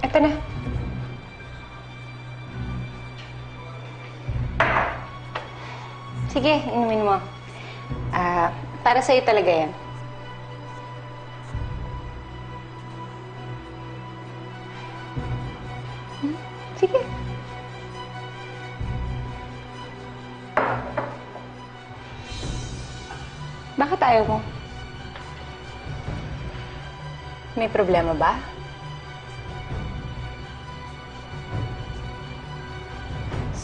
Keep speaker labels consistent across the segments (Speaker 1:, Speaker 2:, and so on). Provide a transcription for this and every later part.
Speaker 1: Ito na. Sige, inumin mo. Ah, para sa'yo talaga yan. Hmm, Sige. Bakit ayaw mo? May problema ba?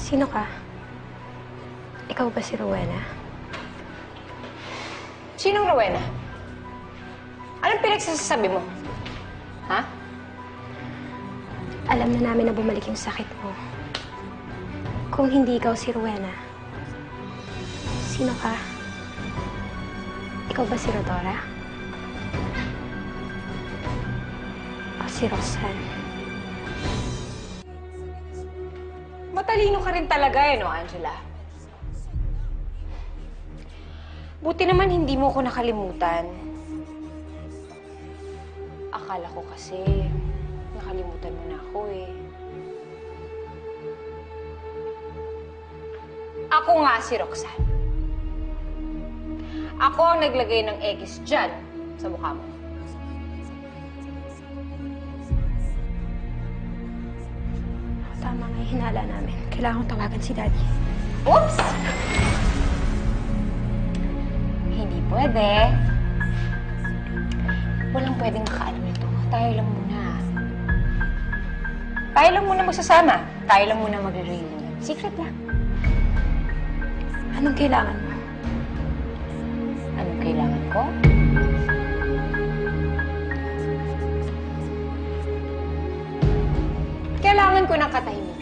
Speaker 2: Sino ka? Ikaw ba si Rowena?
Speaker 1: Sinong Rowena? Anong pinagsasabi mo? Ha?
Speaker 2: Alam na namin na bumalik yung sakit mo. Kung hindi ikaw si Rowena, sino ka? Ikaw ba si Rodora? O si Rosan?
Speaker 1: Matalino ka rin talaga eh, no, Angela? Buti naman hindi mo ko nakalimutan. Akala ko kasi nakalimutan mo na ako eh. Ako nga si Roxanne. Ako ang naglagay ng eggs dyan sa mukha mo.
Speaker 2: Tama yung hinala namin. Kailangan kong tawagan si Daddy.
Speaker 1: Oops! Hindi pwede. Walang pwedeng makaalam nito. Tayo lang muna. Tayo lang muna magsasama. Tayo lang muna magre-reunion. Secret lang.
Speaker 2: Anong kailangan mo?
Speaker 1: Ng.